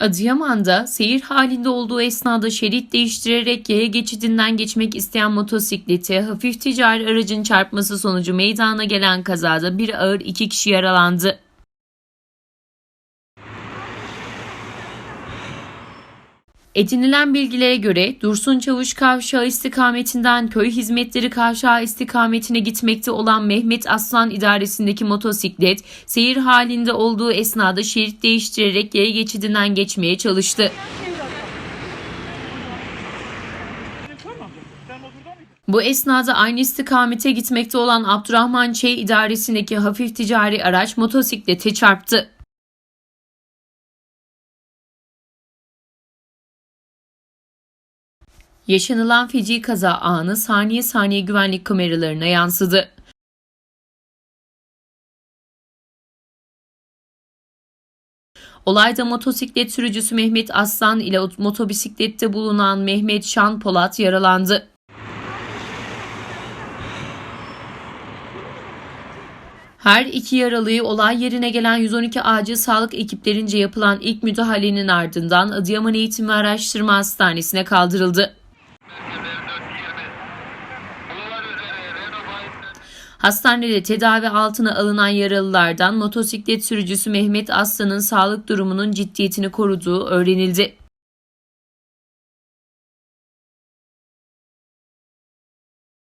Adıyaman'da seyir halinde olduğu esnada şerit değiştirerek yaya geçidinden geçmek isteyen motosikleti hafif ticari aracın çarpması sonucu meydana gelen kazada bir ağır iki kişi yaralandı. Edinilen bilgilere göre Dursun Çavuş Kavşağı istikametinden köy hizmetleri kavşağı istikametine gitmekte olan Mehmet Aslan idaresindeki motosiklet seyir halinde olduğu esnada şerit değiştirerek yaya geçidinden geçmeye çalıştı. Bu esnada aynı istikamete gitmekte olan Abdurrahman Ç. idaresindeki hafif ticari araç motosiklete çarptı. Yaşanılan feci kaza anı saniye saniye güvenlik kameralarına yansıdı. Olayda motosiklet sürücüsü Mehmet Aslan ile motobisiklette bulunan Mehmet Şan Polat yaralandı. Her iki yaralıyı olay yerine gelen 112 acil sağlık ekiplerince yapılan ilk müdahalenin ardından Adıyaman Eğitim ve Araştırma Hastanesi'ne kaldırıldı. Hastanede tedavi altına alınan yaralılardan motosiklet sürücüsü Mehmet Aslan'ın sağlık durumunun ciddiyetini koruduğu öğrenildi.